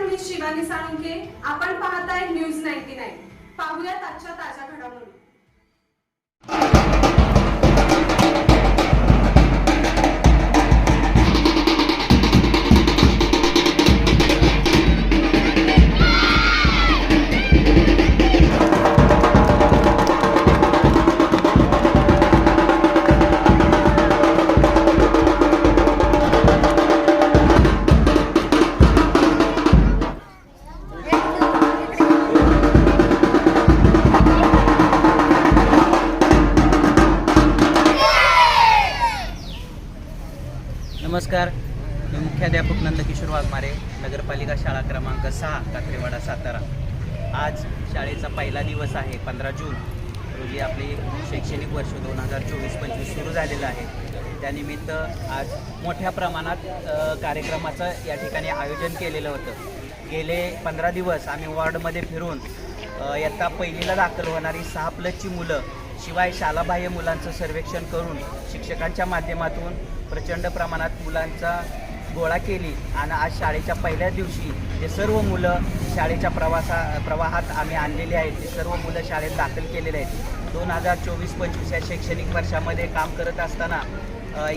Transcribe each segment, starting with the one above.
मी शिवानी साळुंके. आपण पाहताय news ninety nine पाहूयात आजच्या ताज्या नमस्कार. मी मुख्याध्यापक नंदकिशोर वाघमारे नगरपालिका शाळा क्रमांक सहा कात्रेवाडा सातारा. आज शाळेचा पहिला दिवस आहे पंधरा जून. रोजी आपले शैक्षणिक वर्ष दोन हजार चोवीस पंचवीस सुरू झालेलं आहे. त्यानिमित्त आज मोठ्या प्रमाणात कार्यक्रमाचं या ठिकाणी आयोजन केलेलं होतं. गेले पंधरा दिवस आम्ही वॉर्डमध्ये फिरून इयत्ता पहिलीला दाखल होणारी सहा प्लसची मुलं शिवाय शालाबाह्य मुलांचं सर्वेक्षण करून शिक्षकांच्या माध्यमातून प्रचंड प्रमाणात मुलांचा गोळा केली. आणि आज शाळेच्या पहिल्या दिवशी जे सर्व मुलं शाळेच्या प्रवासा प्रवाहात आम्ही आणलेले आहेत ते सर्व मुलं शाळेत दाखल केलेले आहेत. दोन हजार चोवीस पंचवीस या शैक्षणिक वर्षामध्ये काम करत असताना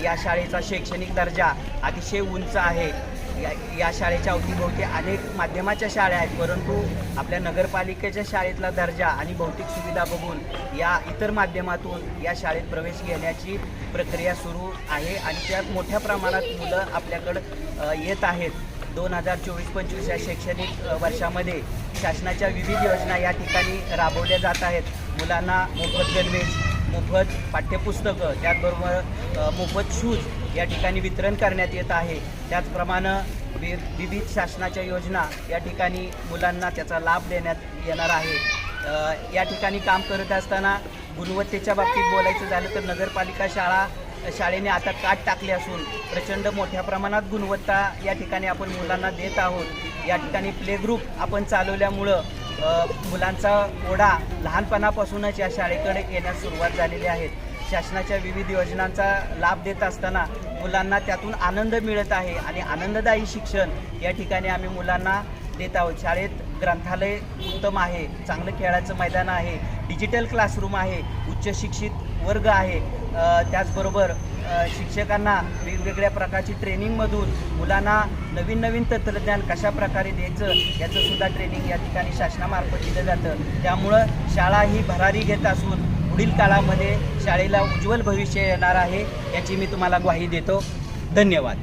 या शाळेचा शैक्षणिक दर्जा अतिशय उंच आहे. या या शाळेच्या अवतीभोवती अनेक माध्यमाच्या शाळा आहेत परंतु आपल्या नगरपालिकेच्या शाळेतला दर्जा आणि भौतिक सुविधा बघून या इतर माध्यमातून या शाळेत प्रवेश घेण्याची प्रक्रिया सुरू आहे आणि त्यात मोठ्या प्रमाणात मुलं आपल्याकडं येत आहेत. दोन हजार चोवीस पंचवीस या शैक्षणिक वर्षामध्ये शासनाच्या विविध योजना या ठिकाणी राबवल्या जात आहेत. मुलांना मोफत गणवेश मोफत पाठ्यपुस्तकं त्याचबरोबर मोफत शूज या ठिकाणी वितरण करण्यात येत आहे. त्याचप्रमाणे वि विविध शासनाच्या योजना या ठिकाणी मुलांना त्याचा लाभ देण्यात येणार आहे. या ठिकाणी काम करत असताना गुणवत्तेच्या बाबतीत बोलायचं झालं तर नगरपालिका शाळा शाळेने आता काट टाकले असून प्रचंड मोठ्या प्रमाणात गुणवत्ता या ठिकाणी आपण मुलांना देत आहोत. या ठिकाणी प्ले ग्रुप आपण चालवल्यामुळं मुलांचा ओढा लहानपणापासूनच या शाळेकडे येण्यास सुरुवात झालेली आहे. शासनाच्या विविध योजनांचा लाभ देत असताना मुलांना त्यातून आनंद मिळत आहे आणि आनंददायी शिक्षण या ठिकाणी आम्ही मुलांना देत आहोत. शाळेत ग्रंथालय उत्तम आहे चांगलं खेळाचं मैदान आहे डिजिटल क्लासरूम आहे उच्च शिक्षित वर्ग आहे. त्याचबरोबर शिक्षकांना वेगवेगळ्या प्रकारची ट्रेनिंगमधून मुलांना नवीन नवीन तंत्रज्ञान कशा प्रकारे द्यायचं याचंसुद्धा ट्रेनिंग या ठिकाणी शासनामार्फत दिलं जातं. त्यामुळं शाळा ही भरारी घेत असून पुढील काळामध्ये शाळेला उज्ज्वल भविष्य येणार आहे याची मी तुम्हाला ग्वाही देतो. धन्यवाद.